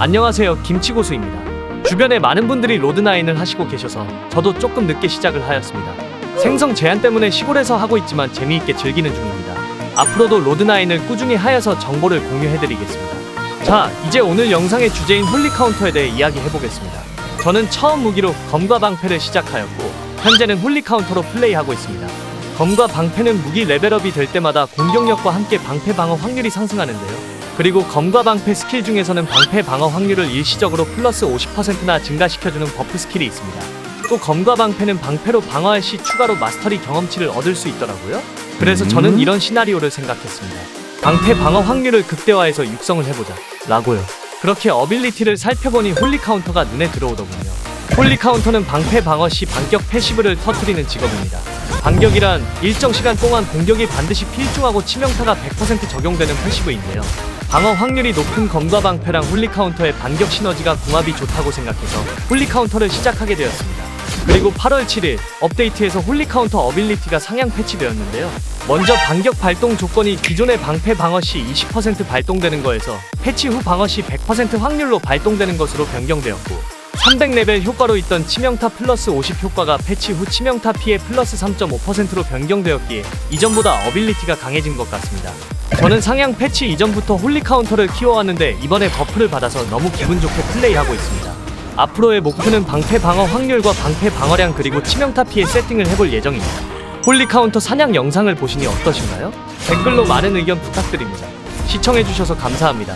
안녕하세요 김치고수입니다. 주변에 많은 분들이 로드나인을 하시고 계셔서 저도 조금 늦게 시작을 하였습니다. 생성 제한 때문에 시골에서 하고 있지만 재미있게 즐기는 중입니다. 앞으로도 로드나인을 꾸준히 하여서 정보를 공유해드리겠습니다. 자, 이제 오늘 영상의 주제인 홀리카운터에 대해 이야기해보겠습니다. 저는 처음 무기로 검과 방패를 시작하였고 현재는 홀리카운터로 플레이하고 있습니다. 검과 방패는 무기 레벨업이 될 때마다 공격력과 함께 방패 방어 확률이 상승하는데요. 그리고 검과 방패 스킬 중에서는 방패 방어 확률을 일시적으로 플러스 50%나 증가시켜주는 버프 스킬이 있습니다. 또 검과 방패는 방패로 방어할 시 추가로 마스터리 경험치를 얻을 수 있더라고요. 그래서 저는 이런 시나리오를 생각했습니다. 방패 방어 확률을 극대화해서 육성을 해보자. 라고요. 그렇게 어빌리티를 살펴보니 홀리 카운터가 눈에 들어오더군요. 홀리 카운터는 방패 방어 시 반격 패시브를 터트리는 직업입니다. 반격이란 일정 시간 동안 공격이 반드시 필중하고 치명타가 100% 적용되는 패시브인데요. 방어 확률이 높은 검과 방패랑 홀리 카운터의 반격 시너지가 궁합이 좋다고 생각해서 홀리 카운터를 시작하게 되었습니다. 그리고 8월 7일 업데이트에서 홀리 카운터 어빌리티가 상향 패치되었는데요. 먼저 반격 발동 조건이 기존의 방패 방어 시 20% 발동되는 거에서 패치 후 방어 시 100% 확률로 발동되는 것으로 변경되었고 300레벨 효과로 있던 치명타 플러스 50 효과가 패치 후 치명타 피해 플러스 3.5%로 변경되었기에 이전보다 어빌리티가 강해진 것 같습니다. 저는 상향 패치 이전부터 홀리 카운터를 키워왔는데 이번에 버프를 받아서 너무 기분 좋게 플레이하고 있습니다. 앞으로의 목표는 방패 방어 확률과 방패 방어량 그리고 치명타 피해 세팅을 해볼 예정입니다. 홀리 카운터 사냥 영상을 보시니 어떠신가요? 댓글로 많은 의견 부탁드립니다. 시청해주셔서 감사합니다.